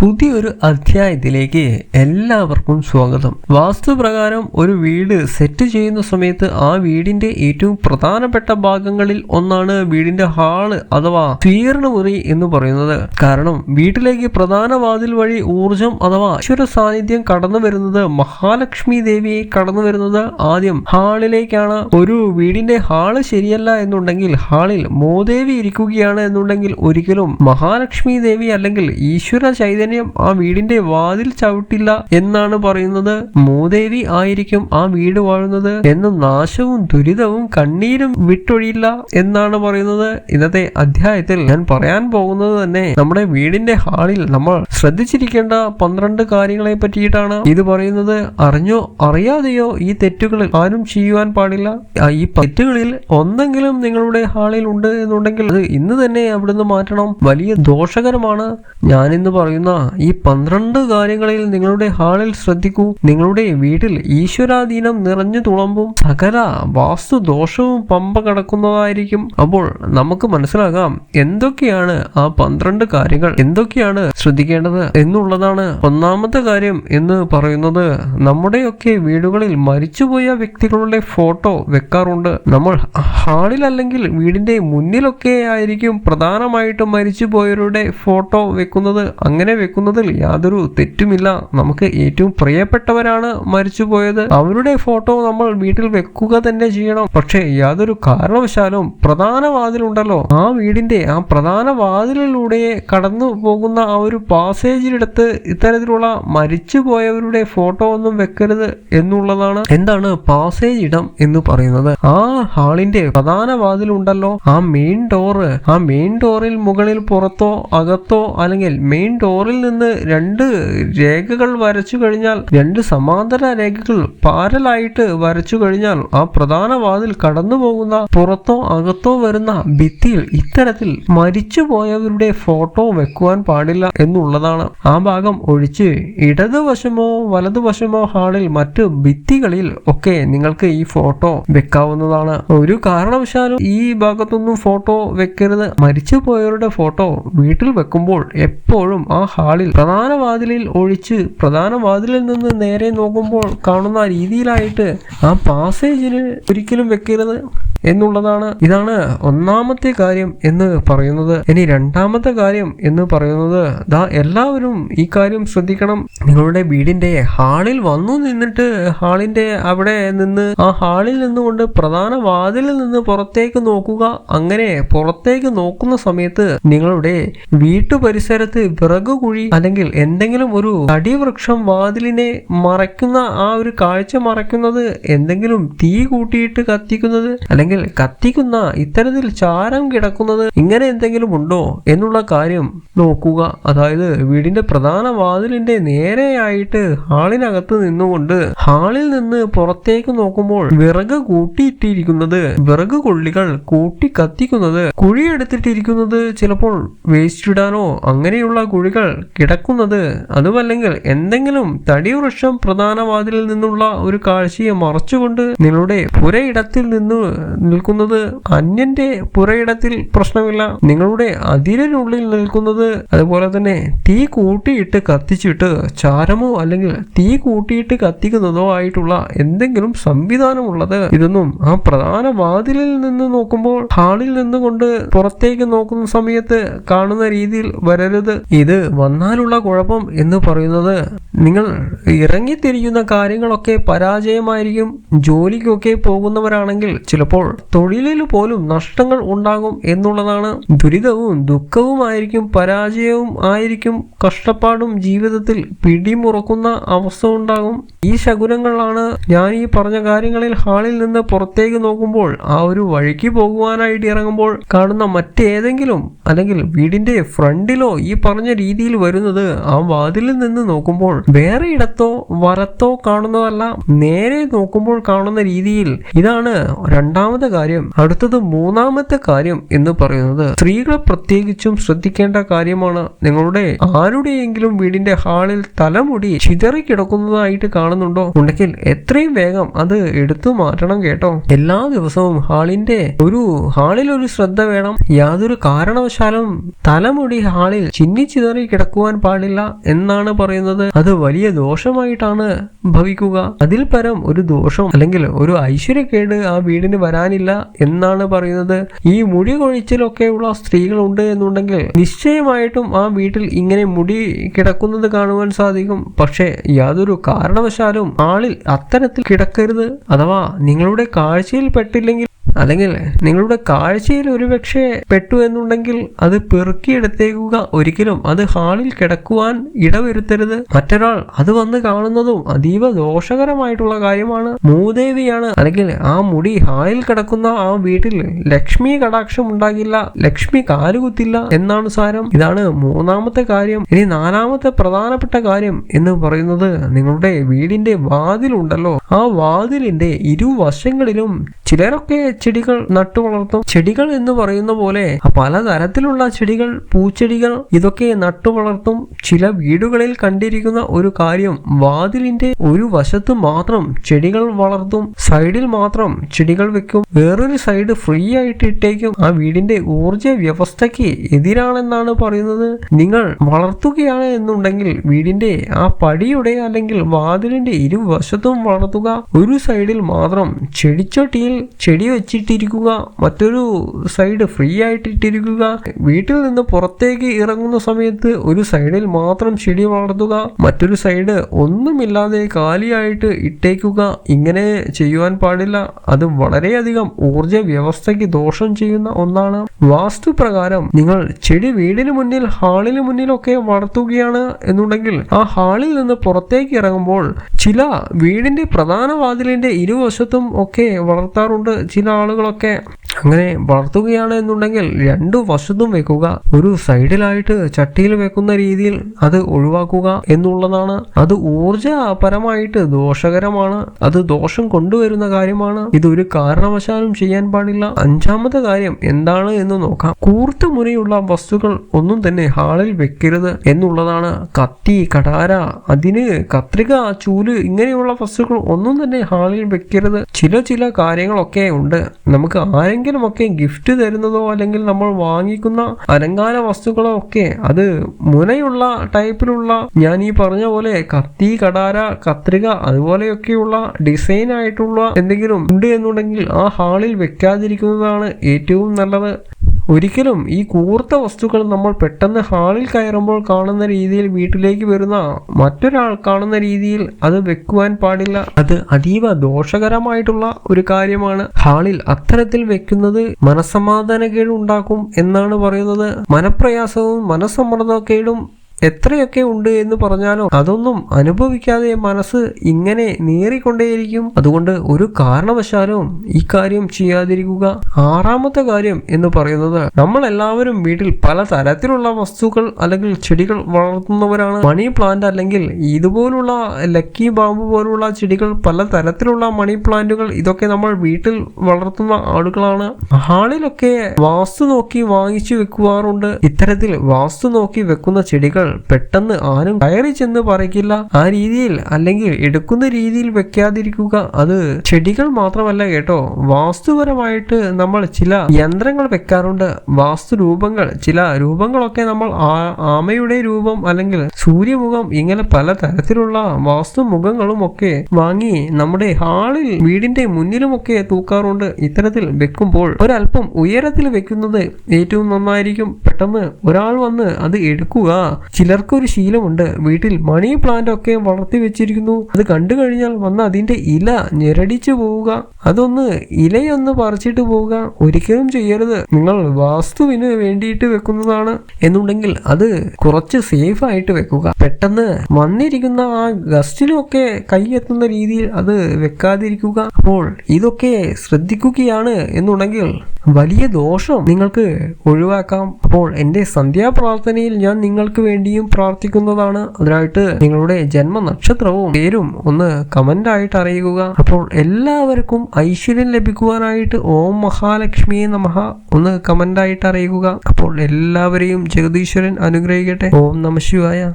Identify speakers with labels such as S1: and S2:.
S1: പുതിയൊരു അധ്യായത്തിലേക്ക് എല്ലാവർക്കും സ്വാഗതം. വാസ്തുപ്രകാരം ഒരു വീട് സെറ്റ് ചെയ്യുന്ന സമയത്ത് ആ വീടിന്റെ ഏറ്റവും പ്രധാനപ്പെട്ട ഭാഗങ്ങളിൽ ഒന്നാണ് വീടിന്റെ ഹാൾ അഥവാ സ്വീകരണമുറി എന്ന് പറയുന്നത്. കാരണം വീട്ടിലേക്ക് പ്രധാന വാതിൽ വഴി ഊർജം അഥവാ ഈശ്വര സാന്നിധ്യം കടന്നു വരുന്നത് മഹാലക്ഷ്മി ദേവിയെ കടന്നു വരുന്നത് ആദ്യം ഹാളിലേക്കാണ്. ഒരു വീടിന്റെ ഹാൾ ശരിയല്ല എന്നുണ്ടെങ്കിൽ ഹാളിൽ മോദേവി ഇരിക്കുകയാണ് എന്നുണ്ടെങ്കിൽ ഒരിക്കലും മഹാലക്ഷ്മി ദേവി അല്ലെങ്കിൽ ഈശ്വര ചൈതന്യം ആ വീടിന്റെ വാതിൽ ചവിട്ടില്ല എന്നാണ് പറയുന്നത്. മൂദേവി ആയിരിക്കും ആ വീട് വാഴുന്നത് എന്നും നാശവും ദുരിതവും കണ്ണീരും വിട്ടൊഴിയില്ല എന്നാണ് പറയുന്നത്. ഇന്നത്തെ അധ്യായത്തിൽ ഞാൻ പറയാൻ പോകുന്നത് തന്നെ നമ്മുടെ വീടിന്റെ ഹാളിൽ നമ്മൾ ശ്രദ്ധിച്ചിരിക്കേണ്ട പന്ത്രണ്ട് കാര്യങ്ങളെ പറ്റിയിട്ടാണ്. ഇത് പറയുന്നത് അറിഞ്ഞോ അറിയാതെയോ ഈ തെറ്റുകൾ ആരും ചെയ്യുവാൻ പാടില്ല. ഈ തെറ്റുകളിൽ ഒന്നെങ്കിലും നിങ്ങളുടെ ഹാളിൽ ഉണ്ട് എന്നുണ്ടെങ്കിൽ അത് ഇന്ന് തന്നെ അവിടുന്ന് മാറ്റണം. വലിയ ദോഷകരമാണ്. ഞാനിന്ന് പറയുന്ന ഈ പന്ത്രണ്ട് കാര്യങ്ങളിൽ നിങ്ങളുടെ ഹാളിൽ ശ്രദ്ധിക്കൂ. നിങ്ങളുടെ വീട്ടിൽ ഈശ്വരാധീനം നിറഞ്ഞു തുളമ്പും സകല വാസ്തു ദോഷവും പമ്പ കടക്കുന്നതായിരിക്കും. അപ്പോൾ നമുക്ക് മനസ്സിലാകാം എന്തൊക്കെയാണ് ആ പന്ത്രണ്ട് കാര്യങ്ങൾ എന്തൊക്കെയാണ് ശ്രദ്ധിക്കേണ്ടത് എന്നുള്ളതാണ് ഒന്നാമത്തെ കാര്യം എന്ന് പറയുന്നത്. നമ്മുടെയൊക്കെ വീടുകളിൽ മരിച്ചുപോയ വ്യക്തികളുടെ ഫോട്ടോ വെക്കാറുണ്ട്. നമ്മൾ ഹാളിൽ അല്ലെങ്കിൽ വീടിന്റെ മുന്നിലൊക്കെ ആയിരിക്കും പ്രധാനമായിട്ടും മരിച്ചുപോയവരുടെ ഫോട്ടോ വെക്കുന്നത്. അങ്ങനെ വെക്കുന്നതിൽ യാതൊരു തെറ്റുമില്ല. നമുക്ക് ഏറ്റവും പ്രിയപ്പെട്ടവരാണ് മരിച്ചുപോയത്. അവരുടെ ഫോട്ടോ നമ്മൾ വീട്ടിൽ വെക്കുക തന്നെ ചെയ്യണം. പക്ഷേ യാതൊരു കാരണവശാലും പ്രധാന വാതിലുണ്ടല്ലോ. ആ വീടിന്റെ ആ പ്രധാന വാതിലിലൂടെ കടന്നു പോകുന്ന ആ ഒരു പാസേജിലെടുത്ത് ഇത്തരത്തിലുള്ള മരിച്ചുപോയവരുടെ ഫോട്ടോ ഒന്നും വെക്കരുത് എന്നുള്ളതാണ് എന്താണ് പാസേജ് ഇടം എന്ന് പറയുന്നത്. ആ ഹാളിന്റെ പ്രധാന വാതിലുണ്ടല്ലോ. ആ മെയിൻ ഡോറ് ആ മെയിൻ ഡോറിൽ മുകളിൽ പുറത്തോ അകത്തോ അല്ലെങ്കിൽ മെയിൻ ഡോറിൽ നിന്ന് രണ്ട് രേഖകൾ വരച്ചു കഴിഞ്ഞാൽ രണ്ട് സമാന്തര രേഖകൾ പാരലായിട്ട് വരച്ചു കഴിഞ്ഞാൽ ആ പ്രധാന വാതിൽ കടന്നു പോകുന്ന പുറത്തോ അകത്തോ വരുന്ന ഭിത്തിയിൽ ഇത്തരത്തിൽ മരിച്ചുപോയവരുടെ ഫോട്ടോ വെക്കുവാൻ പാടില്ല എന്നുള്ളതാണ്. ആ ഭാഗം ഒഴിച്ച് ഇടതുവശമോ വലതുവശമോ ഹാളിൽ മറ്റ് ഭിത്തികളിൽ ഒക്കെ നിങ്ങൾക്ക് ഈ ഫോട്ടോ വെക്കാവുന്നതാണ്. ഒരു കാരണവശാലും ഈ ഭാഗത്തൊന്നും ഫോട്ടോ വെക്കരുത്. മരിച്ചുപോയവരുടെ ഫോട്ടോ വീട്ടിൽ വെക്കുമ്പോൾ എപ്പോഴും ആ ഹാളിൽ പ്രധാന വാതിലിൽ ഒഴിച്ച് പ്രധാന വാതിലിൽ നിന്ന് നേരെ നോക്കുമ്പോൾ കാണുന്ന രീതിയിലായിട്ട് ആ പാസേജിൽ ഒരിക്കലും വെക്കരുത്. എന്നുള്ളതാണ്. ഇതാണ് ഒന്നാമത്തെ കാര്യം എന്ന് പറയുന്നത്. ഇനി രണ്ടാമത്തെ കാര്യം എന്ന് പറയുന്നത് ദാ എല്ലാവരും ഈ കാര്യം ശ്രദ്ധിക്കണം. നിങ്ങളുടെ വീടിന്റെ ഹാളിൽ വന്നു നിന്നിട്ട് ഹാളിന്റെ അവിടെ നിന്ന് ആ ഹാളിൽ നിന്നുകൊണ്ട് പ്രധാന വാതിലിൽ നിന്ന് പുറത്തേക്ക് നോക്കുക. അങ്ങനെ പുറത്തേക്ക് നോക്കുന്ന സമയത്ത് നിങ്ങളുടെ വീട്ടു പരിസരത്ത് വിറക് കുഴി അല്ലെങ്കിൽ എന്തെങ്കിലും ഒരു അടിവൃക്ഷം വാതിലിനെ മറയ്ക്കുന്ന ആ ഒരു കാഴ്ച മറയ്ക്കുന്നത് എന്തെങ്കിലും തീ കൂട്ടിയിട്ട് കത്തിക്കുന്നത് അല്ലെങ്കിൽ കത്തിക്കുന്ന ഇത്തരത്തിൽ ചാരം കിടക്കുന്നത് ഇങ്ങനെ എന്തെങ്കിലും ഉണ്ടോ എന്നുള്ള കാര്യം നോക്കുക. അതായത് വീടിന്റെ പ്രധാന വാതിലിന്റെ നേരെയായിട്ട് ഹാളിനകത്ത് നിന്നുകൊണ്ട് ഹാളിൽ നിന്ന് പുറത്തേക്ക് നോക്കുമ്പോൾ വിറക് കൂട്ടിയിട്ടിരിക്കുന്നത് വിറക് കൊള്ളികൾ കൂട്ടി കത്തിക്കുന്നത് കുഴിയെടുത്തിട്ടിരിക്കുന്നത് ചിലപ്പോൾ വേസ്റ്റ് ഇടാനോ അങ്ങനെയുള്ള കുഴികൾ കിടക്കുന്നത് അതുമല്ലെങ്കിൽ എന്തെങ്കിലും തടിവൃക്ഷം പ്രധാന വാതിലിൽ നിന്നുള്ള ഒരു കാഴ്ചയെ മറച്ചുകൊണ്ട് നിങ്ങളുടെ പുരയിടത്തിൽ നിന്ന് നിൽക്കുന്നത് അന്യന്റെ പുരയിടത്തിൽ പ്രശ്നമില്ല. നിങ്ങളുടെ അതിരിനുള്ളിൽ നിൽക്കുന്നത് അതുപോലെ തന്നെ തീ കൂട്ടിയിട്ട് കത്തിച്ചിട്ട് ചാരമോ അല്ലെങ്കിൽ തീ കൂട്ടിയിട്ട് കത്തിക്കുന്നതോ ആയിട്ടുള്ള എന്തെങ്കിലും സംവിധാനമുള്ളത്. ഇതൊന്നും ആ പ്രധാന വാതിലിൽ നിന്ന് നോക്കുമ്പോൾ ഹാളിൽ നിന്നുകൊണ്ട് പുറത്തേക്ക് നോക്കുന്ന സമയത്ത് കാണുന്ന രീതിയിൽ വരരുത്. ഇത് വന്നാലുള്ള കുഴപ്പം എന്ന് പറയുന്നത് നിങ്ങൾ ഇറങ്ങിത്തിരിക്കുന്ന കാര്യങ്ങളൊക്കെ പരാജയമായിരിക്കും. ജോലിക്കൊക്കെ പോകുന്നവരാണെങ്കിൽ ചിലപ്പോൾ തൊഴിലിൽ പോലും നഷ്ടങ്ങൾ ഉണ്ടാകും എന്നുള്ളതാണ്. ദുരിതവും ദുഃഖവുമായിരിക്കും പരാജയവും ആയിരിക്കും കഷ്ടപ്പാടും ജീവിതത്തിൽ പിടിമുറക്കുന്ന അവസ്ഥ ഉണ്ടാകും. ഈ ശകുനങ്ങളാണ് ഞാൻ ഈ പറഞ്ഞ കാര്യങ്ങളിൽ ഹാളിൽ നിന്ന് പുറത്തേക്ക് നോക്കുമ്പോൾ ആ ഒരു വഴിക്ക് പോകുവാനായിട്ട് ഇറങ്ങുമ്പോൾ കാണുന്ന മറ്റേതെങ്കിലും അല്ലെങ്കിൽ വീടിന്റെ ഫ്രണ്ടിലോ ഈ പറഞ്ഞ രീതിയിൽ വരുന്നത് ആ വാതിലിൽ നിന്ന് നോക്കുമ്പോൾ വേറെ ഇടത്തോ വരത്തോ കാണുന്നതല്ല നേരെ നോക്കുമ്പോൾ കാണുന്ന രീതിയിൽ ഇതാണ് രണ്ടാമത്തെ കാര്യം. അടുത്തത് മൂന്നാമത്തെ കാര്യം എന്ന് പറയുന്നത് സ്ത്രീകൾ പ്രത്യേകിച്ചും ശ്രദ്ധിക്കേണ്ട കാര്യമാണ്. നിങ്ങളുടെ ആരുടെയെങ്കിലും വീടിന്റെ ഹാളിൽ തലമുടി ചിതറി കിടക്കുന്നതായിട്ട് കാണുന്നുണ്ടോ? ഉണ്ടെങ്കിൽ എത്രയും വേഗം അത് എടുത്തു മാറ്റണം കേട്ടോ. എല്ലാ ദിവസവും ഹാളിന്റെ ഒരു ഹാളിൽ ഒരു ശ്രദ്ധ വേണം. യാതൊരു കാരണവശാലും തലമുടി ഹാളിൽ ചിന്നിച്ചിതറി കിടക്കുവാൻ പാടില്ല എന്നാണ് പറയുന്നത്. അത് വലിയ ദോഷമായിട്ടാണ് ഭവിക്കുക. അതിൽ പരം ഒരു ദോഷം അല്ലെങ്കിൽ ഒരു ഐശ്വര്യക്കേട് ആ വീടിന് വരാനില്ല എന്നാണ് പറയുന്നത്. ഈ മുടി കൊഴിച്ചിലൊക്കെയുള്ള സ്ത്രീകളുണ്ട് എന്നുണ്ടെങ്കിൽ നിശ്ചയമായിട്ടും ആ വീട്ടിൽ ഇങ്ങനെ മുടി കിടക്കുന്നത് കാണുവാൻ സാധിക്കും. പക്ഷേ യാതൊരു കാരണവശാലും ആളിൽ അത്തരത്തിൽ കിടക്കരുത്. അഥവാ നിങ്ങളുടെ കാഴ്ചയിൽ പെട്ടില്ലെങ്കിൽ അല്ലെങ്കിൽ നിങ്ങളുടെ കാഴ്ചയിൽ ഒരുപക്ഷെ പെട്ടു എന്നുണ്ടെങ്കിൽ അത് പെറുക്കിയെടുത്തേക്കുക. ഒരിക്കലും അത് ഹാളിൽ കിടക്കുവാൻ ഇടവരുത്തരുത്. മറ്റൊരാൾ അത് വന്ന് കാണുന്നതും അതീവ ദോഷകരമായിട്ടുള്ള കാര്യമാണ്. മൂദേവിയാണ്. അല്ലെങ്കിൽ ആ മുടി ഹാളിൽ കിടക്കുന്ന ആ വീട്ടിൽ ലക്ഷ്മി കടാക്ഷം ഉണ്ടാകില്ല. ലക്ഷ്മി കാലുകുത്തില്ല എന്നാണ് സാരം. ഇതാണ് മൂന്നാമത്തെ കാര്യം. ഇനി നാലാമത്തെ പ്രധാനപ്പെട്ട കാര്യം എന്ന് പറയുന്നത് നിങ്ങളുടെ വീടിന്റെ വാതിലുണ്ടല്ലോ. ആ വാതിലിന്റെ ഇരുവശങ്ങളിലും ചിലരൊക്കെ ചെടികൾ നട്ടു വളർത്തും. ചെടികൾ എന്ന് പറയുന്ന പോലെ പലതരത്തിലുള്ള ചെടികൾ പൂച്ചെടികൾ ഇതൊക്കെ നട്ടു വളർത്തും. ചില വീടുകളിൽ കണ്ടിരിക്കുന്ന ഒരു കാര്യം വാതിലിന്റെ ഒരു വശത്ത് മാത്രം ചെടികൾ വളർത്തും. സൈഡിൽ മാത്രം ചെടികൾ വെക്കും. വേറൊരു സൈഡ് ഫ്രീ ആയിട്ട് ഇട്ടേക്കും. ആ വീടിന്റെ ഊർജ വ്യവസ്ഥയ്ക്ക് എതിരാണെന്നാണ് പറയുന്നത്. നിങ്ങൾ വളർത്തുകയാണ് എന്നുണ്ടെങ്കിൽ വീടിന്റെ ആ പടിയുടെ അല്ലെങ്കിൽ വാതിലിന്റെ ഇരുവശത്തും വളർത്തുക. ഒരു സൈഡിൽ മാത്രം ചെടിച്ചട്ടിയിൽ ചെടി വെച്ചിട്ടിരിക്കുക മറ്റൊരു സൈഡ് ഫ്രീ ആയിട്ട് ഇട്ടിരിക്കുക വീട്ടിൽ നിന്ന് പുറത്തേക്ക് ഇറങ്ങുന്ന സമയത്ത് ഒരു സൈഡിൽ മാത്രം ചെടി വളർത്തുക മറ്റൊരു സൈഡ് ഒന്നുമില്ലാതെ കാലിയായിട്ട് ഇട്ടേക്കുക. ഇങ്ങനെ ചെയ്യുവാൻ പാടില്ല. അത് വളരെയധികം ഊർജ വ്യവസ്ഥയ്ക്ക് ദോഷം ചെയ്യുന്ന ഒന്നാണ്. വാസ്തു പ്രകാരം നിങ്ങൾ ചെടി വീടിന് മുന്നിൽ ഹാളിന് മുന്നിലൊക്കെ വളർത്തുകയാണ് എന്നുണ്ടെങ്കിൽ ആ ഹാളിൽ നിന്ന് പുറത്തേക്ക് ഇറങ്ങുമ്പോൾ ചില വീടിന്റെ പ്രധാന വാതിലിന്റെ ഇരുവശത്തും ഒക്കെ വളർത്താറുണ്ട്. ചില ആളുകളൊക്കെ അങ്ങനെ വളർത്തുകയാണ് എന്നുണ്ടെങ്കിൽ രണ്ടു വശത്തും വെക്കുക. ഒരു സൈഡിലായിട്ട് ചട്ടിയിൽ വെക്കുന്ന രീതിയിൽ അത് ഒഴിവാക്കുക എന്നുള്ളതാണ്. അത് ഊർജപരമായിട്ട് ദോഷകരമാണ്. അത് ദോഷം കൊണ്ടുവരുന്ന കാര്യമാണ്. ഇതൊരു കാരണവശാലും ചെയ്യാൻ പാടില്ല. അഞ്ചാമത്തെ കാര്യം എന്താണ് എന്ന് നോക്കാം. കൂർത്ത മുനയുള്ള വസ്തുക്കൾ ഒന്നും തന്നെ ഹാളിൽ വെക്കരുത് എന്നുള്ളതാണ്. കത്തി കടാര അതിന് കത്രിക ചൂൽ ഇങ്ങനെയുള്ള വസ്തുക്കൾ ഒന്നും തന്നെ ഹാളിൽ വെക്കരുത്. ചില ചില കാര്യങ്ങളൊക്കെ ഉണ്ട്. നമുക്ക് ആരെങ്കിലും ഒക്കെ ഗിഫ്റ്റ് തരുന്നതോ അല്ലെങ്കിൽ നമ്മൾ വാങ്ങിക്കുന്ന അലങ്കാര വസ്തുക്കളോ ഒക്കെ അത് മുനയുള്ള ടൈപ്പിലുള്ള ഞാൻ ഈ പറഞ്ഞ പോലെ കത്തി കടാര കത്രിക അതുപോലെയൊക്കെയുള്ള ഡിസൈൻ ആയിട്ടുള്ള എന്തെങ്കിലും ഉണ്ട് എന്നുണ്ടെങ്കിൽ ആ ഹാളിൽ വെക്കാതിരിക്കുന്നതാണ് ഏറ്റവും നല്ലത്. ഒരിക്കലും ഈ കൂർത്ത വസ്തുക്കൾ നമ്മൾ പെട്ടെന്ന് ഹാളിൽ കയറുമ്പോൾ കാണുന്ന രീതിയിൽ വീട്ടിലേക്ക് വരുന്ന മറ്റൊരാൾ കാണുന്ന രീതിയിൽ അത് വെക്കുവാൻ പാടില്ല. അത് അതീവ ദോഷകരമായിട്ടുള്ള ഒരു കാര്യമാണ്. ഹാളിൽ അത്തരത്തിൽ വെക്കുന്നത് മനസമാധാനക്കേട് ഉണ്ടാക്കും എന്നാണ് പറയുന്നത്. മനപ്രയാസവും മനസമ്മർദ്ദക്കേടും എത്രയൊക്കെ ഉണ്ട് എന്ന് പറഞ്ഞാലോ അതൊന്നും അനുഭവിക്കാതെ മനസ്സ് ഇങ്ങനെ നേറിക്കൊണ്ടേയിരിക്കും. അതുകൊണ്ട് ഒരു കാരണവശാലും ഈ കാര്യം ചെയ്യാതിരിക്കുക. ആറാമത്തെ കാര്യം എന്ന് പറയുന്നത് നമ്മൾ എല്ലാവരും വീട്ടിൽ പല തരത്തിലുള്ള വസ്തുക്കൾ അല്ലെങ്കിൽ ചെടികൾ വളർത്തുന്നവരാണ്. മണി പ്ലാന്റ് അല്ലെങ്കിൽ ഇതുപോലുള്ള ലക്കി ബാമ്പു പോലുള്ള ചെടികൾ പല തരത്തിലുള്ള മണി പ്ലാന്റുകൾ ഇതൊക്കെ നമ്മൾ വീട്ടിൽ വളർത്തുന്ന ആളുകളാണ്. ഹാളിലൊക്കെ വാസ്തു നോക്കി വാങ്ങിച്ചു വെക്കുവാറുണ്ട്. ഇത്തരത്തിൽ വാസ്തു നോക്കി വെക്കുന്ന ചെടികൾ പെട്ടെന്ന് ആരും കയറി ചെന്ന് പറിക്കില്ല ആ രീതിയിൽ അല്ലെങ്കിൽ എടുക്കുന്ന രീതിയിൽ വെക്കാതിരിക്കുക. അത് ചെടികൾ മാത്രമല്ല കേട്ടോ. വാസ്തുപരമായിട്ട് നമ്മൾ ചില യന്ത്രങ്ങൾ വെക്കാറുണ്ട്. വാസ്തു രൂപങ്ങൾ ചില രൂപങ്ങളൊക്കെ നമ്മൾ ആമയുടെ രൂപം അല്ലെങ്കിൽ സൂര്യമുഖം ഇങ്ങനെ പല തരത്തിലുള്ള വാസ്തു മുഖങ്ങളും ഒക്കെ വാങ്ങി നമ്മുടെ ഹാളിൽ വീടിന്റെ മുന്നിലുമൊക്കെ തൂക്കാറുണ്ട്. ഇത്തരത്തിൽ വെക്കുമ്പോൾ ഒരല്പം ഉയരത്തിൽ വെക്കുന്നത് ഏറ്റവും നന്നായിരിക്കും. പെട്ടെന്ന് ഒരാൾ വന്ന് അത് എടുക്കുക. ചിലർക്കൊരു ശീലമുണ്ട്. വീട്ടിൽ മണി പ്ലാന്റ് ഒക്കെ വളർത്തി വെച്ചിരിക്കുന്നു. അത് കണ്ടു കഴിഞ്ഞാൽ വന്ന് അതിന്റെ ഇല ഞെരടിച്ചു പോവുക. അതൊന്ന് ഇലയൊന്ന് പറിച്ചിട്ട് പോവുക. ഒരിക്കലും ചെയ്യരുത്. നിങ്ങൾ വാസ്തുവിന് വേണ്ടിയിട്ട് വെക്കുന്നതാണ്. എന്നുണ്ടെങ്കിൽ അത് കുറച്ച് സേഫ് ആയിട്ട് വെക്കുക. പെട്ടെന്ന് വന്നിരിക്കുന്ന ആ ഗസ്റ്റിനൊക്കെ കൈയെത്തുന്ന രീതിയിൽ അത് വെക്കാതിരിക്കുക. അപ്പോൾ ഇതൊക്കെ ശ്രദ്ധിക്കുകയാണ് എന്നുണ്ടെങ്കിൽ വലിയ ദോഷം നിങ്ങൾക്ക് ഒഴിവാക്കാം. അപ്പോൾ എന്റെ സന്ധ്യാപ്രാർത്ഥനയിൽ ഞാൻ നിങ്ങൾക്ക് വേണ്ടിയും പ്രാർത്ഥിക്കുന്നതാണ്. അതിനായിട്ട് നിങ്ങളുടെ ജന്മ നക്ഷത്രവും പേരും ഒന്ന് കമന്റ് ആയിട്ട് അറിയുക അപ്പോൾ എല്ലാവർക്കും ഐശ്വര്യം ലഭിക്കുവാനായിട്ട് ഓം മഹാലക്ഷ്മിയെ നമഹ ഒന്ന് കമന്റ് ആയിട്ട് അറിയുക അപ്പോൾ എല്ലാവരെയും ജഗദീശ്വരൻ അനുഗ്രഹിക്കട്ടെ. ഓം നമ ശിവായ.